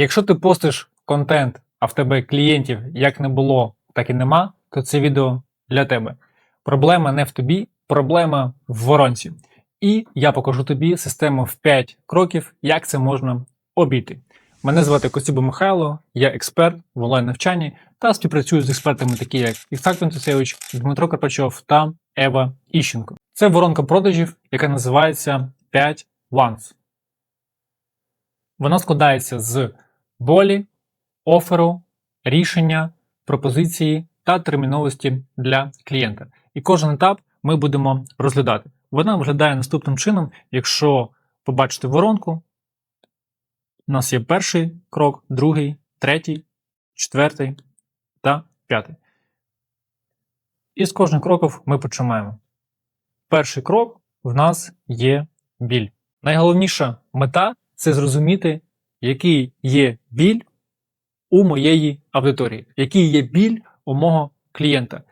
Якщо ти постиш контент, а в тебе клієнтів як не було, так і нема, то це відео для тебе. Проблема не в тобі, проблема в воронці. І я покажу тобі систему в 5 кроків, як це можна обійти. Мене звати Коцюба Михайло, я експерт в онлайн-навчанні та співпрацюю з експертами, такі як Ісак Вентусевич, Дмитро Карпачов та Ева Іщенко. Це воронка продажів, яка називається 5 Once. Вона складається з болі, оферу, рішення, пропозиції та терміновості для клієнта. І кожен етап ми будемо розглядати. Вона виглядає наступним чином, якщо побачите воронку, у нас є перший крок, другий, третій, четвертий та п'ятий. І з кожним кроком ми починаємо. Перший крок в нас є біль. Найголовніша мета це зрозуміти, який є біль у моєї аудиторії, який є біль у мого клієнта.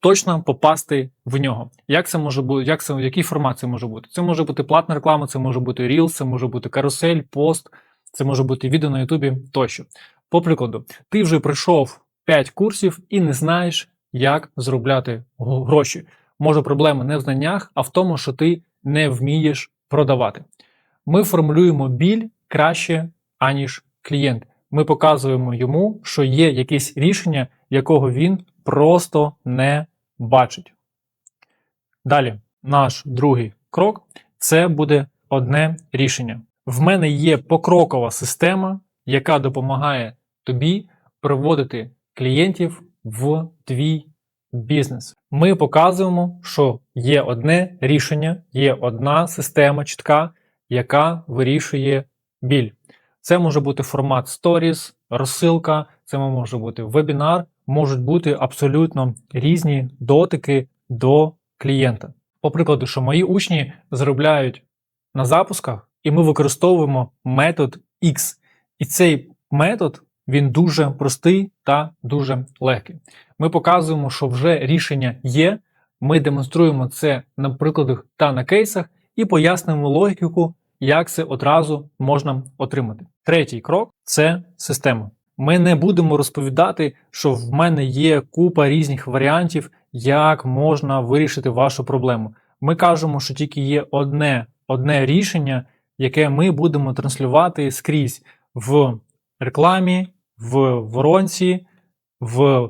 Точно попасти в нього. Як це може бути, як це, який формат це може бути? Це може бути платна реклама, це може бути Reels, це може бути карусель, пост, це може бути відео на Ютубі тощо. По прикладу, ти вже пройшов 5 курсів і не знаєш, як заробляти гроші. Може, проблема не в знаннях, а в тому, що ти не вмієш продавати. Ми формулюємо біль краще, аніж клієнт. Ми показуємо йому, що є якесь рішення, якого він просто не бачить. Далі, наш другий крок це буде одне рішення. В мене є покрокова система, яка допомагає тобі приводити клієнтів в твій бізнес. Ми показуємо, що є одне рішення, є одна система чітка, яка вирішує біль. Це може бути формат Stories, розсилка, це може бути вебінар, можуть бути абсолютно різні дотики до клієнта. По прикладу, що мої учні заробляють на запусках, і ми використовуємо метод X. І цей метод він дуже простий та дуже легкий. Ми показуємо, що вже рішення є. Ми демонструємо це на прикладах та на кейсах і пояснюємо логіку, як це одразу можна отримати. Третій крок це система. Ми не будемо розповідати, що в мене є купа різних варіантів, як можна вирішити вашу проблему. Ми кажемо, що тільки є одне, одне рішення, яке ми будемо транслювати скрізь в рекламі, в воронці, в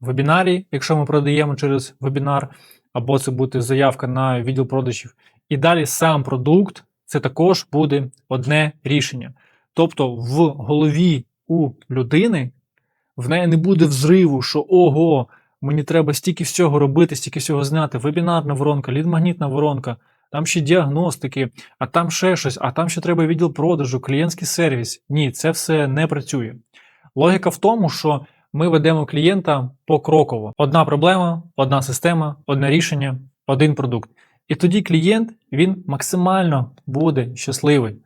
вебінарі, якщо ми продаємо через вебінар, або це буде заявка на відділ продажів. І далі сам продукт це також буде одне рішення. Тобто в голові у людини в неї не буде взриву, що ого, мені треба стільки всього робити, стільки всього знати. Вебінарна воронка, лідмагнітна воронка, там ще діагностики, а там ще щось, а там ще треба відділ продажу, клієнтський сервіс. Ні, це все не працює. Логіка в тому, що ми ведемо клієнта покроково. Одна проблема, одна система, одне рішення, один продукт. І тоді клієнт він максимально буде щасливий,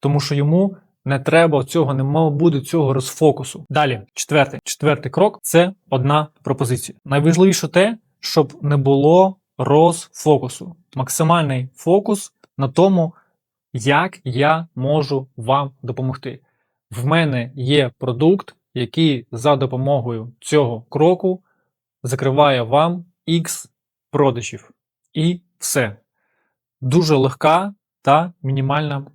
тому що йому не треба цього, не має буде цього розфокусу. Далі, четвертий четвертий крок це одна пропозиція. Найважливіше те, щоб не було розфокусу. Максимальний фокус на тому, як я можу вам допомогти. В мене є продукт, який за допомогою цього кроку закриває вам X продажів. І все. Дуже легка та мінімальна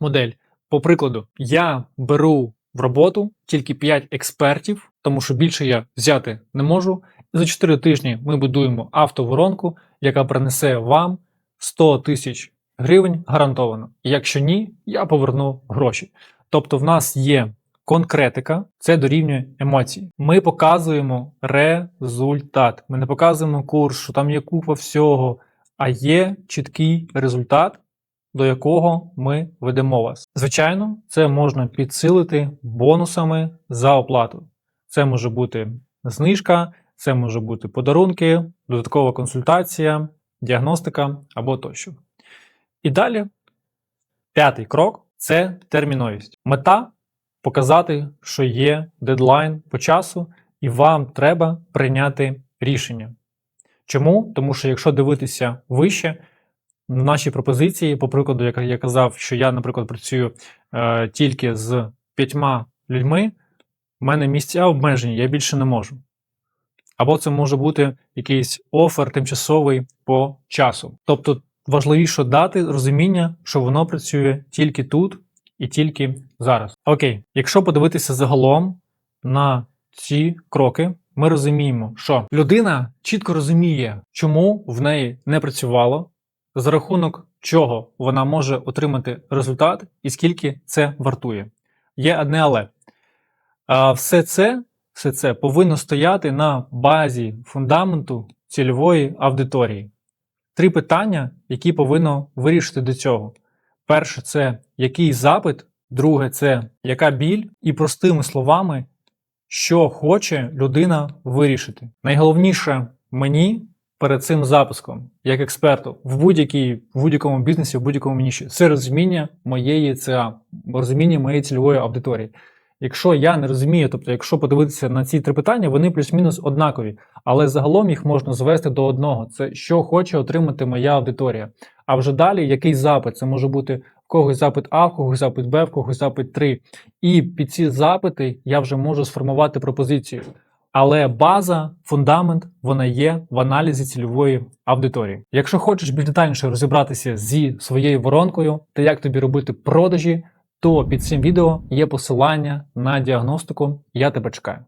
модель. По прикладу, я беру в роботу тільки 5 експертів, тому що більше я взяти не можу. За 4 тижні ми будуємо автоворонку, яка принесе вам 100 тисяч гривень гарантовано. Якщо ні, я поверну гроші. Тобто, в нас є конкретика, це дорівнює емоції. Ми показуємо результат. Ми не показуємо курс, що там є купа всього, а є чіткий результат, до якого ми ведемо вас. Звичайно, це можна підсилити бонусами за оплату. Це може бути знижка, це може бути подарунки, додаткова консультація, діагностика або тощо. І далі, п'ятий крок це терміновість. Мета показати, що є дедлайн по часу, і вам треба прийняти рішення. Чому? Тому що якщо дивитися вище, наші пропозиції, по прикладу, як я казав, що я, наприклад, працюю е, тільки з п'ятьма людьми, в мене місця обмежені, я більше не можу. Або це може бути якийсь офер тимчасовий по часу. Тобто важливіше дати розуміння, що воно працює тільки тут і тільки зараз. Окей, якщо подивитися загалом на ці кроки, ми розуміємо, що людина чітко розуміє, чому в неї не працювало, за рахунок чого вона може отримати результат і скільки це вартує. Є одне але. Все це, все це повинно стояти на базі фундаменту цільової аудиторії. Три питання, які повинно вирішити до цього. Перше, це який запит, друге, це яка біль, і простими словами, що хоче людина вирішити. Найголовніше мені перед цим запуском, як експерту, в будь-якій в будь-якому бізнесі, в будь-якому ніші, це розуміння моєї ЦА, розуміння моєї цільової аудиторії. Якщо я не розумію, тобто, якщо подивитися на ці три питання, вони плюс-мінус однакові, але загалом їх можна звести до одного: це що хоче отримати моя аудиторія. А вже далі який запит? Це може бути в когось запит А, в когось запит Б, в когось запит 3. І під ці запити я вже можу сформувати пропозицію. Але база, фундамент, вона є в аналізі цільової аудиторії. Якщо хочеш більш детальніше розібратися зі своєю воронкою та як тобі робити продажі, то під цим відео є посилання на діагностику. Я тебе чекаю.